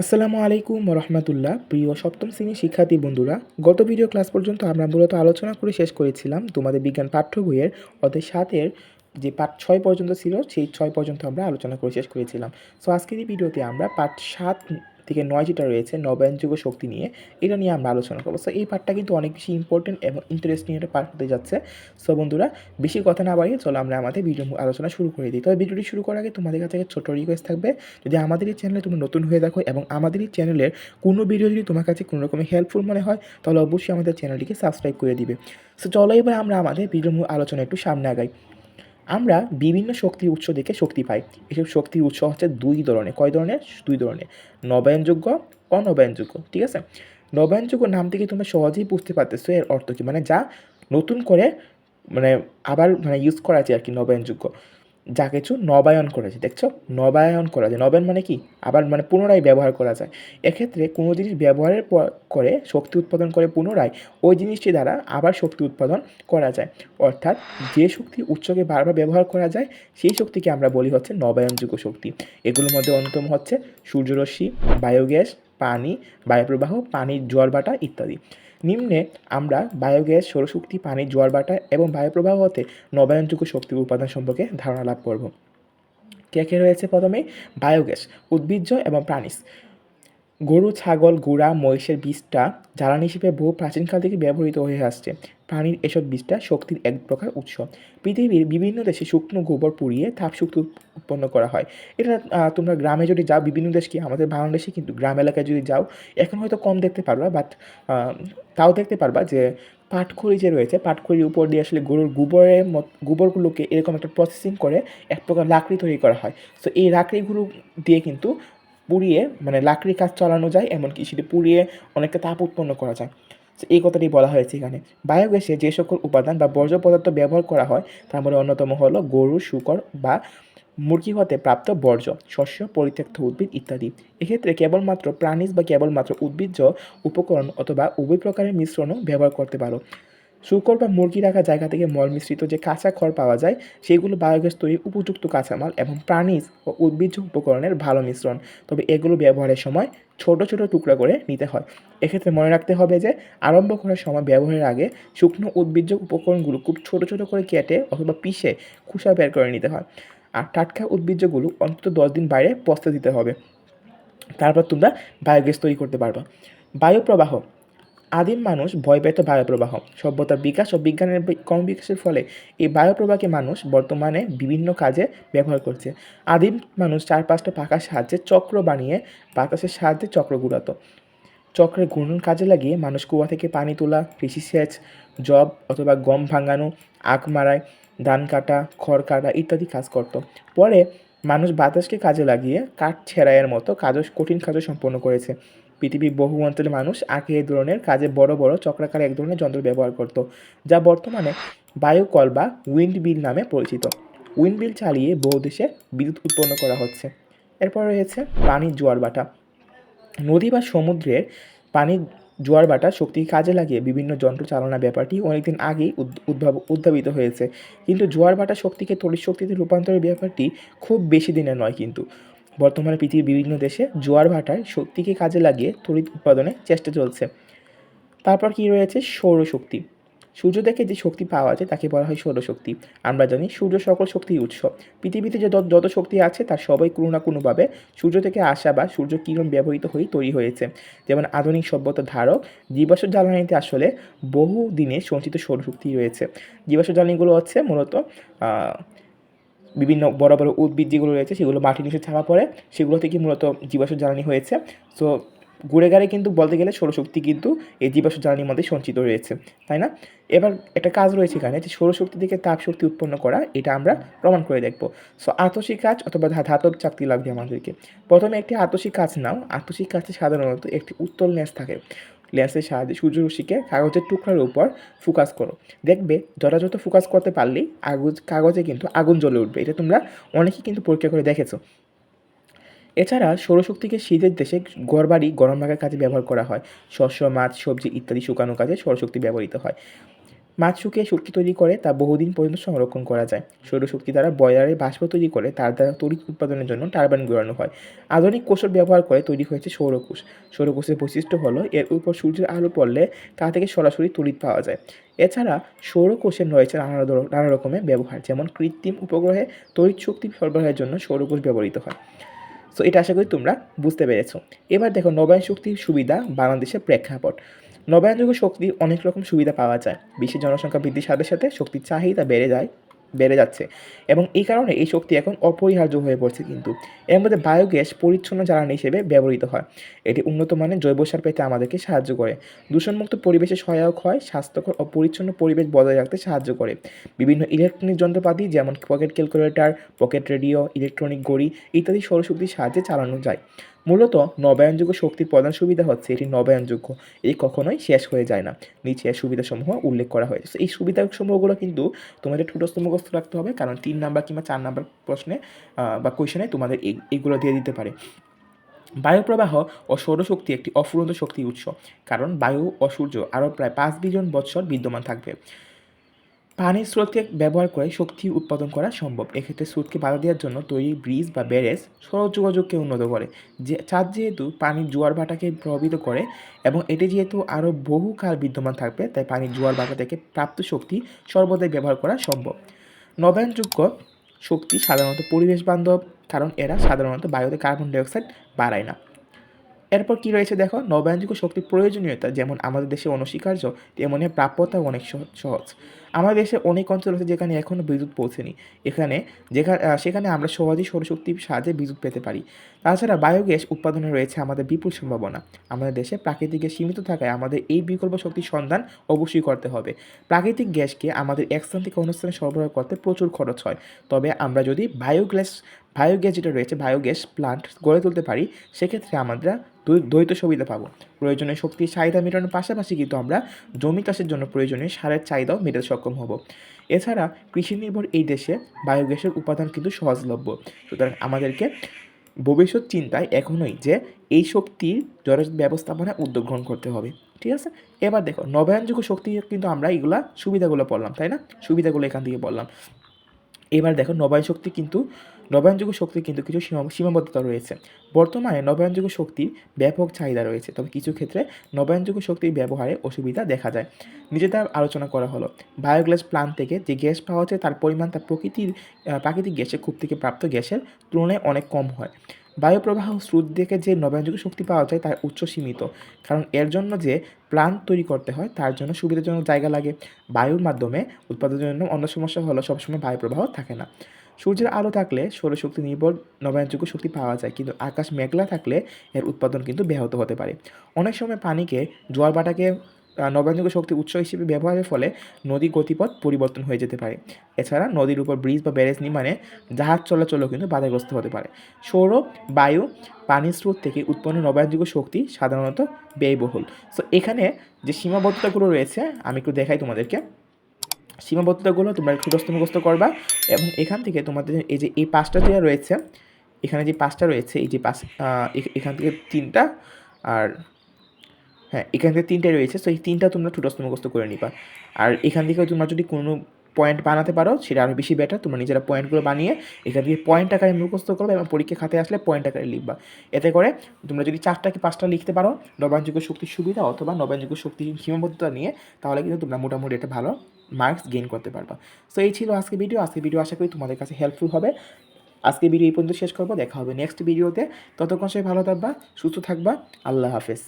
আসসালামু আলাইকুম রহমতুল্লাহ প্রিয় সপ্তম শ্রেণির শিক্ষার্থী বন্ধুরা, গত ভিডিও ক্লাস পর্যন্ত আমরা মূলত আলোচনা করে শেষ করেছিলাম তোমাদের বিজ্ঞান পাঠ্য বইয়ের, অর্থাৎ সাতের যে পাঠ ছয় পর্যন্ত ছিল, সেই ছয় পর্যন্ত আমরা আলোচনা করে শেষ করেছিলাম। সো আজকের এই ভিডিওতে আমরা পাঠ সাত থেকে নয় যেটা রয়েছে নবায়নযোগ্য শক্তি নিয়ে। এটা নিয়ে আমরা আলোচনা করব। সো এই পার্টটা কিন্তু অনেক বেশি ইম্পর্টেন্ট এবং ইন্টারেস্টিং একটা পাঠ হতে যাচ্ছে। সো বন্ধুরা, বেশি কথা না বাড়িয়ে চলো আমরা আমাদের ভিডিও আলোচনা শুরু করে দিই। তবে ভিডিওটি শুরু করার আগে তোমাদের কাছে একটা ছোটো রিকোয়েস্ট থাকবে। যদি আমাদের এই চ্যানেলে তুমি নতুন হয়ে দেখো এবং আমাদের এই চ্যানেলের কোনো ভিডিও যদি তোমার কাছে কোনো রকমের হেল্পফুল মনে হয়, তাহলে অবশ্যই আমাদের চ্যানেলটিকে সাবস্ক্রাইব করে দিবে। সো চলো এবার আমরা আমাদের ভিডিও আলোচনা একটু সামনে আগাই। আমরা বিভিন্ন শক্তির উৎস থেকে শক্তি পাই। এসব শক্তির উৎস হচ্ছে দুই ধরনের। কয় ধরনের? দুই ধরনের। নবায়নযোগ্য, অনবায়নযোগ্য, ঠিক আছে? নবায়নযোগ্য নাম থেকে তোমরা সহজেই বুঝতে পারতেছো এর অর্থ কী? মানে যা নতুন করে মানে আবার মানে ইউজ করা যায় আর কি নবায়নযোগ্য। যা কিছু নবায়ন করেছে, দেখছ? নবায়ন করা যায়। নবায়ন মানে কি? আবার মানে পুনরায় ব্যবহার করা যায়। এক্ষেত্রে কোনো জিনিস ব্যবহারের পর করে শক্তি উৎপাদন করে পুনরায়, ওই জিনিসটি দ্বারা আবার শক্তি উৎপাদন করা যায়। অর্থাৎ যে শক্তি উৎসকে বারবার ব্যবহার করা যায়, সেই শক্তিকে আমরা বলি হচ্ছে নবায়নযোগ্য শক্তি। এগুলোর মধ্যে অন্যতম হচ্ছে সূর্যরশ্মি, বায়োগ্যাস, পানি, বায়ুপ্রবাহ, পানির জল বাটা ইত্যাদি। নিম্নে আমরা বায়োগ্যাস, সৌরশক্তি, পানি, জোয়ার ভাটা এবং বায়ুপ্রবাহ হতে নবায়নযোগ্য শক্তি উপাদান সম্পর্কে ধারণা লাভ করব। কে কে রয়েছে প্রথমে? বায়োগ্যাস, উদ্ভিজ্জ এবং প্রাণীজ। গরু, ছাগল, গুড়া, মহিষের বীজটা জ্বালানি হিসেবে বহু প্রাচীনকাল থেকে ব্যবহৃত হয়ে আসছে। প্রাণীর এসব বীজটা শক্তির এক প্রকার উৎস। পৃথিবীর বিভিন্ন দেশে শুকনো গোবর পুড়িয়ে তাপ শক্তি উৎপন্ন করা হয়। এটা তোমরা গ্রামে যদি যাও, বিভিন্ন দেশ কি আমাদের বাংলাদেশে কিন্তু গ্রাম এলাকায় যদি যাও, এখন হয়তো কম দেখতে পারবা বাট তাও দেখতে পারবা যে পাটখড়ি যে রয়েছে, পাটখড়ির উপর দিয়ে আসলে গরুর গোবরের মত, গোবরগুলোকে এরকম একটা প্রসেসিং করে এক প্রকার লাকড়ি তৈরি করা হয়। তো এই লাকড়িগুলো দিয়ে কিন্তু পুড়িয়ে মানে লাকড়ি কাজ চালানো যায়, এমনকি সেটি পুড়িয়ে অনেকটা তাপ উৎপন্ন করা যায়। এই কথাটি বলা হয়েছে এখানে। বায়োগ্যাসে যে সকল উপাদান বা বর্জ্য পদার্থ ব্যবহার করা হয়, তার মধ্যে অন্যতম হলো গরু, শুকর বা মুরগি হতে প্রাপ্ত বর্জ্য, শস্য, পরিত্যক্ত উদ্ভিদ ইত্যাদি। এক্ষেত্রে কেবলমাত্র প্রাণীজ বা কেবলমাত্র উদ্ভিজ্জ উপকরণ অথবা উভয় প্রকারের মিশ্রণও ব্যবহার করতে পারো। শুকর বা মুরগি রাখা জায়গা থেকে মল মিশ্রিত যে কাঁচা খড় পাওয়া যায়, সেগুলো বায়োগ্যাস তৈরির উপযুক্ত কাঁচামাল এবং প্রাণীজ ও উদ্ভিজ্জ উপকরণের ভালো মিশ্রণ। তবে এগুলো ব্যবহারের সময় ছোট ছোট টুকরা করে নিতে হয়। এক্ষেত্রে মনে রাখতে হবে যে, আরম্ভ করার সময় ব্যবহারের আগে শুকনো উদ্ভিজ্জ উপকরণগুলো খুব ছোট ছোট করে কেটে অথবা পিষে খোসা বের করে নিতে হয়। আর টাটকা উদ্ভিজ্জগুলো অন্তত দশ দিন বাইরে পচতে দিতে হবে। তারপর তোমরা বায়োগ্যাস তৈরি করতে পারবা। বায়ুপ্রবাহ আদিম মানুষ ভয় পেত বায়ুপ্রবাহ। সভ্যতার বিকাশ ও বিজ্ঞানের কম বিকাশের ফলে এই বায়ুপ্রবাহকে মানুষ বর্তমানে বিভিন্ন কাজে ব্যবহার করছে। আদিম মানুষ চার পাঁচটা পাখার সাহায্যে চক্র বানিয়ে বাতাসের সাহায্যে চক্র ঘুরাতো। চক্রের ঘূর্ণন কাজে লাগিয়ে মানুষ কুয়া থেকে পানি তোলা, কৃষি সেচ, জব অথবা গম ভাঙানো, আখ মারাই ধান কাটা, খড় কাটা ইত্যাদি কাজ করত। পরে মানুষ বাতাসকে কাজে লাগিয়ে কাঠ ছেঁড়াইয়ের মতো কাজও কঠিন কাজও সম্পন্ন করেছে। পৃথিবীর বহু অঞ্চলে মানুষ আগে এই ধরনের কাজে বড় বড় চক্রাকারে এক ধরনের যন্ত্র ব্যবহার করত, যা বর্তমানে বায়ুকল বা উইন্ড বিল নামে পরিচিত। উইন্ড বিল চালিয়ে বহু দেশে বিদ্যুৎ উৎপন্ন করা হচ্ছে। এরপর রয়েছে পানির জোয়ার বাটা। নদী বা সমুদ্রের পানির জোয়ার ভাটা শক্তি কাজে লাগিয়ে বিভিন্ন যন্ত্র চালনা ব্যাপারটি অনেকদিন আগেই উদ- উদ্ভাব, উদ্ভাবিত হয়েছে। কিন্তু জোয়ার ভাটা শক্তিকে তড়িৎ শক্তিতে রূপান্তরের ব্যাপারটি খুব বেশি দিনের নয় কিন্তু। বর্তমানে পৃথিবীর বিভিন্ন দেশে জোয়ার ভাটার শক্তিকে কাজে লাগিয়ে তড়িৎ উৎপাদনে চেষ্টা চলছে। তারপর কি রয়েছে? সৌরশক্তি। সূর্য থেকে যে শক্তি পাওয়া যায় তাকে বলা হয় সৌরশক্তি। আমরা জানি সূর্য সকল শক্তির উৎস। পৃথিবীতে যে যত- শক্তি আছে তার সবাই কোনো না কোনোভাবে সূর্য থেকে আসা বা সূর্য কিরণ ব্যবহৃত হয়ে তৈরি হয়েছে। যেমন আধুনিক সভ্যতার ধারক জীবাশ্ম জ্বালানিতে আসলে বহু দিনের সঞ্চিত সৌরশক্তি রয়েছে। জীবাশ্ম জ্বালানিগুলো হচ্ছে মূলত বিভিন্ন বড় বড় উদ্ভিদ যেগুলো রয়েছে, সেগুলো মাটির নিচে চাপা পড়ে, সেগুলো থেকে মূলত জীবাশ্ম জ্বালানি হয়েছে। সো ঘুরে গাড়ে কিন্তু বলতে গেলে সৌরশক্তি কিন্তু এই জীবাশ্ম জ্বালানির মধ্যে সঞ্চিত রয়েছে, তাই না? এবার একটা কাজ রয়েছে এখানে যে সৌরশক্তি থেকে তাপ শক্তি উৎপন্ন করা, এটা আমরা প্রমাণ করে দেখব। সো আতসিক কাজ অথবা ধাতব চাকতি লাগবে আমাদেরকে। প্রথমে একটি আতসিক কাজ নাও। আতসিক কাজে সাধারণত একটি উত্তল ন্যাস থাকে। লেন্সের সাহায্যে সূর্যরশ্মিকে কাগজের টুকরার উপর ফোকাস করো। দেখবে যথাযথ ফোকাস করতে পারলেই আগুজ, কাগজে কিন্তু আগুন জ্বলে উঠবে। এটা তোমরা অনেকেই কিন্তু পরীক্ষা করে দেখেছ। এছাড়া সৌরশক্তিকে শীতের দেশে ঘরবাড়ি গরম রাখার কাজে ব্যবহার করা হয়। শস্য, মাছ, সবজি ইত্যাদি শুকানো কাজে সৌরশক্তি ব্যবহৃত হয়। মাছ শুকিয়ে শক্তি তৈরি করে তা বহুদিন পর্যন্ত সংরক্ষণ করা যায়। সৌরশক্তি দ্বারা বয়লারে বাষ্প তৈরি করে তার দ্বারা তড়িৎ উৎপাদনের জন্য টারবাইন ঘোরানো হয়। আধুনিক কৌশল ব্যবহার করে তৈরি হয়েছে সৌরকোষ। সৌরকোষের বৈশিষ্ট্য হলো এর উপর সূর্যের আলো পড়লে তা থেকে সরাসরি তড়িৎ পাওয়া যায়। এছাড়া সৌরকোষের রয়েছে নানা নানা রকমের ব্যবহার, যেমন কৃত্রিম উপগ্রহে তড়িৎ শক্তি সরবরাহের জন্য সৌরকোষ ব্যবহৃত হয়। সো এটা আশা করি তোমরা বুঝতে পেরেছ। এবার দেখো নবায়ন শক্তির সুবিধা বাংলাদেশের প্রেক্ষাপট। নবায়নযোগ্য শক্তির অনেক রকম সুবিধা পাওয়া যায়। বিশ্বের জনসংখ্যা বৃদ্ধির সাথে সাথে শক্তির চাহিদা বেড়ে যায়, বেড়ে যাচ্ছে। এবং এই কারণে এই শক্তি এখন অপরিহার্য হয়ে পড়ছে কিন্তু। এর মধ্যে বায়োগ্যাস পরিচ্ছন্ন জ্বালানি হিসেবে ব্যবহৃত হয়। এটি উন্নত মানের জৈব সার পেতে আমাদেরকে সাহায্য করে। দূষণমুক্ত পরিবেশে সহায়ক হয়, স্বাস্থ্যকর ও পরিচ্ছন্ন পরিবেশ বজায় রাখতে সাহায্য করে। বিভিন্ন ইলেকট্রনিক যন্ত্রপাতি যেমন pocket calculator, pocket radio, electronic ঘড়ি ইত্যাদি সৌরশক্তির সাহায্যে চালানো যায়। মূলত নবায়নযোগ্য শক্তির প্রধান সুবিধা হচ্ছে এটি নবায়নযোগ্য। এটি কখনোই শেষ হয়ে যায় না। নিচে সুবিধাসমূহ উল্লেখ করা হয়েছে। এই সুবিধাসমূহগুলো কিন্তু তোমাদের ঠুটস্থ মুখস্থ রাখতে হবে, কারণ তিন নাম্বার কিংবা চার নাম্বার প্রশ্নে বা কোয়েশনে তোমাদের এই- এইগুলো দিয়ে দিতে পারে। বায়ুপ্রবাহ ও সৌরশক্তি একটি অফুরন্ত শক্তি উৎস, কারণ বায়ু ও সূর্য আরও প্রায় পাঁচ বিলিয়ন বৎসর বিদ্যমান থাকবে। পানির স্রোতকে ব্যবহার করে শক্তি উৎপাদন করা সম্ভব। এক্ষেত্রে স্রোতকে বাধা দেওয়ার জন্য তৈরি ব্রিজ বা ব্যারেজ সড়ক যোগাযোগকে উন্নত করে। যে, চাঁদ যেহেতু পানির জোয়ার ভাটাকে প্রভাবিত করে এবং এটি যেহেতু আরও বহুকাল বিদ্যমান থাকবে, তাই পানির জোয়ার ভাটা থেকে প্রাপ্ত শক্তি সর্বদাই ব্যবহার করা সম্ভব। নবায়নযোগ্য শক্তি সাধারণত পরিবেশ বান্ধব, কারণ এরা সাধারণত বায়ুতে কার্বন ডাইঅক্সাইড বাড়ায় না। এরপর কি রয়েছে দেখো? নবায়নযোগ্য শক্তির প্রয়োজনীয়তা, যেমন আমাদের দেশে অনস্বীকার্য, তেমনি প্রাপ্যতাও অনেক সহ- সহজ। আমাদের দেশে অনেক অঞ্চল আছে যেখানে এখনও বিদ্যুৎ পৌঁছেনি। এখানে যেখানে সেখানে আমরা সহজেই সৌরশক্তির সাহায্যে বিদ্যুৎ পেতে পারি। তাছাড়া বায়োগ্যাস উৎপাদনে রয়েছে আমাদের বিপুল সম্ভাবনা। আমাদের দেশে প্রাকৃতিক গ্যাস সীমিত থাকায় আমাদের এই বিকল্প শক্তির সন্ধান অবশ্যই করতে হবে। প্রাকৃতিক গ্যাসকে আমাদের এক স্থান থেকে অন্য স্থানে সরবরাহ করতে প্রচুর খরচ হয়। তবে আমরা যদি বায়োগ্যাস বায়োগ্যাস যেটা রয়েছে, বায়োগ্যাস প্লান্ট গড়ে তুলতে পারি, সেক্ষেত্রে আমরা দ্বৈত সুবিধা পাবো। প্রয়োজনীয় শক্তির চাহিদা মেটানোর পাশাপাশি কিন্তু আমরা জমি চাষের জন্য প্রয়োজনীয় সারের চাহিদাও মেটাতে সক্ষম হব। এছাড়া কৃষি নির্ভর এই দেশে বায়োগ্যাসের উপাদান কিন্তু সহজলভ্য। সুতরাং আমাদেরকে ভবিষ্যৎ চিন্তায় এখনোই যে এই শক্তির জলজ ব্যবস্থাপনায় উদ্যোগ গ্রহণ করতে হবে। ঠিক আছে? এবার দেখো, নবায়নযোগ্য শক্তি কিন্তু আমরা এগুলা সুবিধাগুলো পড়লাম তাই না? সুবিধাগুলো এখান থেকে বললাম। এবার দেখো, নবায়ন শক্তি কিন্তু নবায়নযোগ্য শক্তির কিন্তু কিছু সীমাবদ্ধতা রয়েছে। বর্তমানে নবায়নযোগ্য শক্তির ব্যাপক চাহিদা রয়েছে, তবে কিছু ক্ষেত্রে নবায়নযোগ্য শক্তির ব্যবহারে অসুবিধা দেখা যায় নিজে তার আলোচনা করা হলো, বায়োগ্যাস প্লান্ট থেকে যে গ্যাস পাওয়া যায় তার পরিমাণ তার প্রকৃতির প্রাকৃতিক গ্যাসের কূপ থেকে প্রাপ্ত গ্যাসের তুলনায় অনেক কম হয়। বায়ুপ্রবাহ স্রোত থেকে যে নবায়নযোগ্য শক্তি পাওয়া যায় তার উচ্চ সীমিত। কারণ এর জন্য যে প্লান্ট তৈরি করতে হয় তার জন্য সুবিধাজনক জায়গা লাগে। বায়ুর মাধ্যমে উৎপাদনের জন্য অন্য সমস্যা হলো সবসময় বায়ুপ্রবাহ থাকে না। সূর্যের আলো থাকলে সৌরশক্তি নির্ভর নবায়নযোগ্য শক্তি পাওয়া যায়। কিন্তু আকাশ মেঘলা থাকলে এর উৎপাদন কিন্তু ব্যাহত হতে পারে। অনেক সময় পানিকে জোয়ার ভাটাকে আহ, নবায়নযোগ্য শক্তি উৎস হিসেবে ব্যবহারের ফলে নদী গতিপথ পরিবর্তন হয়ে যেতে পারে। এছাড়া নদীর উপর ব্রিজ বা ব্যারেজ নির্মাণে জাহাজ চলাচলও কিন্তু বাধাগ্রস্ত হতে পারে। সৌর, বায়ু, পানির স্রোত থেকে উৎপন্ন নবায়নযোগ্য শক্তি সাধারণত ব্যয়বহুল। সো এখানে যে সীমাবদ্ধতাগুলো রয়েছে, আমি একটু দেখাই তোমাদেরকে। সীমাবদ্ধতাগুলো তোমরা একটু মুখস্থ করবা এবং এখান থেকে তোমাদের এই যে, এই পাঁচটা যেটা রয়েছে, এখানে যে পাঁচটা রয়েছে, এই যে পাঁচ এখান থেকে তিনটা আর হ্যাঁ এখান থেকে তিনটে রয়েছে সো এই তিনটা তোমরা ঠুটস্থ মুখস্থ করে নিবা। আর এখান থেকে তোমরা যদি কোনো পয়েন্ট বানাতে পারো, সেটা আরও বেশি বেটার তোমরা নিজেরা পয়েন্টগুলো বানিয়ে এখান থেকে পয়েন্ট আকারে মুখস্থ করবে এবং পরীক্ষা খাতে আসলে পয়েন্ট আকারে লিখবা। এতে করে তোমরা যদি চারটা কি পাঁচটা লিখতে পারো, নবায়নযোগ্য শক্তির সুবিধা অথবা নবায়নযোগ্য শক্তির সীমাবদ্ধতা নিয়ে, তাহলে কিন্তু তোমরা মোটামুটি একটা ভালো মার্কস গেইন করতে পারবা। সো এই ছিল আজকে ভিডিও আজকে ভিডিও আশা করি তোমাদের কাছে হেল্পফুল হবে। আজকে ভিডিও এই পর্যন্ত শেষ করব, দেখা হবে নেক্সট ভিডিওতে ততক্ষণ সবাই ভালো থাকবা, সুস্থ থাকবা, আল্লাহ হাফেজ।